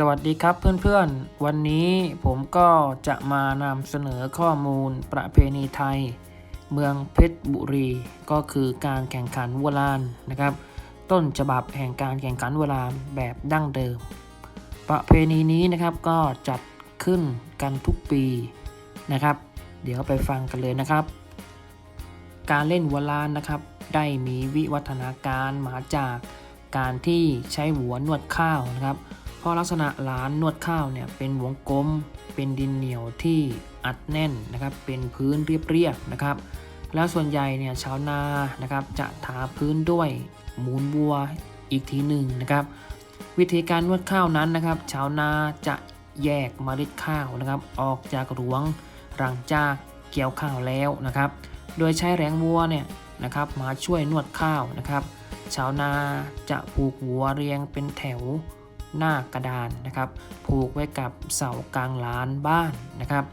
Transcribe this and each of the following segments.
สวัสดีครับเพื่อนๆ วันนี้ผมก็จะมานำเสนอข้อมูลประเพณีไทย เมืองเพชรบุรี ก็คือการแข่งขันวัวลานนะครับ ต้นฉบับแห่งการแข่งขันวัวลานแบบดั้งเดิม ประเพณีนี้นะครับก็จัดขึ้นกันทุกปีนะครับ เดี๋ยวไปฟังกันเลยนะครับ การเล่นวัวลานนะครับ ได้มีวิวัฒนาการมาจากการที่ใช้หัวนวดข้าวนะครับ ราะลักษณะร้านนวดข้าวเนี่ยเป็นวงกลม เป็นดินเหนียวที่อัดแน่นนะครับ เป็นพื้นเรียบๆนะครับ แล้วส่วนใหญ่เนี่ยชาวนานะครับจะทาพื้นด้วยมูลวัวอีกทีหนึ่งนะครับ วิธีการนวดข้าวนั้นนะครับ ชาวนาจะแยกเมล็ดข้าวนะครับ ออกจากรวงหลังจากเกี่ยวข้าวแล้วนะครับ โดยใช้แรงวัวเนี่ยนะครับมาช่วยนวดข้าวนะครับ ชาวนาจะผูกวัวเรียงเป็นแถว หน้ากระดานนะครับ ผูกไว้กับเสากลางลานบ้านนะครับ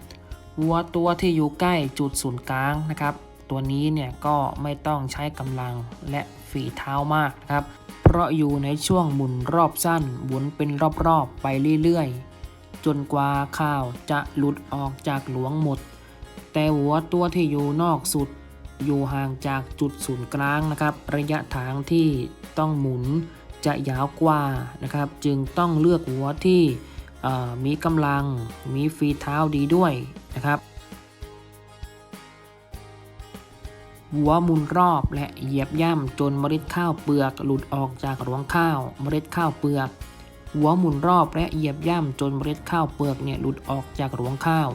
วัวตัวที่อยู่ใกล้จุดศูนย์กลางนะครับ ตัวนี้เนี่ยก็ไม่ต้องใช้กำลังและฝีเท้ามากนะครับ เพราะอยู่ในช่วงหมุนรอบสั้นหมุนเป็นรอบๆไปเรื่อยๆ จนกว่าข้าวจะหลุดออกจากหลวงหมด แต่หัวตัวที่อยู่นอกสุดอยู่ห่างจากจุดศูนย์กลางนะครับ ระยะทางที่ต้องหมุน จะยาวกว่านะครับ จึงต้องเลือกหัวที่มีกำลังมีฝีเท้าดีด้วยนะครับ หัวหมุนรอบและเหยียบย่ำจนเมล็ดข้าวเปลือกหลุดออกจากรวงข้าวเมล็ดข้าวเปลือก หัวหมุนรอบและเหยียบย่ำจนเมล็ดข้าวเปลือกเนี่ยหลุดออกจากรวงข้าว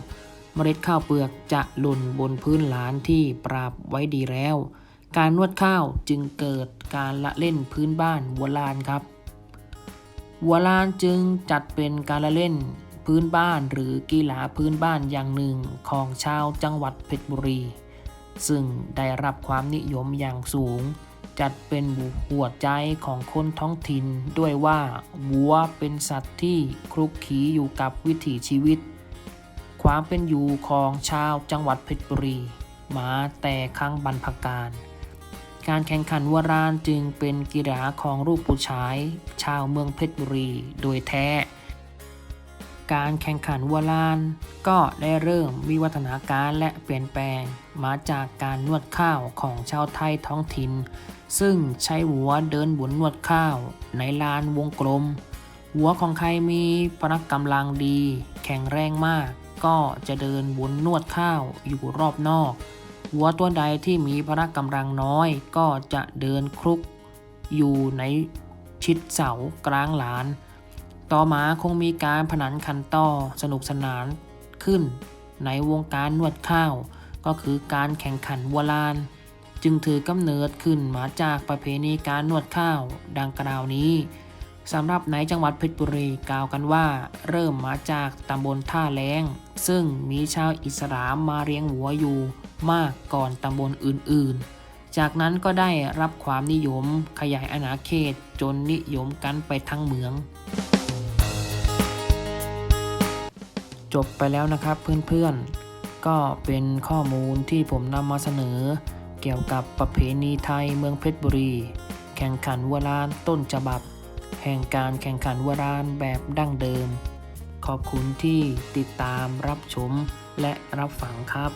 เมล็ดข้าวเปลือกจะหล่นบนพื้นหลานที่ปราบไว้ดีแล้ว การนวดข้าวจึงเกิดการละเล่นพื้นบ้านวัวลานครับวัวลานจึงจัดเป็นการละเล่นพื้นบ้านหรือกีฬาพื้นบ้านอย่างหนึ่งของชาวจังหวัดเพชรบุรี ซึ่งได้รับความนิยมอย่างสูง จัดเป็นหัวใจของคนท้องถิ่นด้วยว่าวัวเป็นสัตว์ที่คลุกคลีอยู่กับวิถีชีวิต ความเป็นอยู่ของชาวจังหวัดเพชรบุรี มาแต่ครั้งบรรพการ การแข่งขันวัวรานจึงเป็นกีฬาของรูปผู้ชาย ชาวเมืองเพชรบุรีโดยแท้ การแข่งขันวัวลานก็ได้เริ่มวิวัฒนาการและเปลี่ยนแปลงมาจากการนวดข้าวของชาวไทยท้องถิ่น ซึ่งใช้หัวเดินบนนวดข้าวในลานวงกลม หัวของใครมีพละกำลังดี แข็งแรงมาก ก็จะเดินวนนวดข้าวอยู่รอบนอก หัวตัวใดที่มีพละกำลังน้อยก็จะเดินคลุกอยู่ในชิดเสากลางหลาน ต่อมาคงมีการพนันขันต่อสนุกสนานขึ้น ในวงการนวดข้าว ก็คือการแข่งขันวัวลาน จึงถือกำเนิดขึ้นมาจากประเพณีการนวดข้าว ดังกล่าวนี้ สำหรับในจังหวัดเพชรบุรีกล่าวกันว่า เริ่มมาจากตำบลท่าแรงซึ่งมีชาวอิสลามมาเลี้ยงหัวอยู่ มากก่อนตำบลอื่นๆ จากนั้นก็ได้รับความนิยมขยายอาณาเขตจนนิยมกันไปทั้งเมือง จบไปแล้วนะครับเพื่อนๆ ก็เป็นข้อมูลที่ผมนำมาเสนอ เกี่ยวกับประเพณีไทยเมืองเพชรบุรี แข่งขันวัวลานต้นฉบับ แห่งการแข่งขันวัวลานแบบดั้งเดิม ขอบคุณที่ติดตามรับชมและรับฟังครับ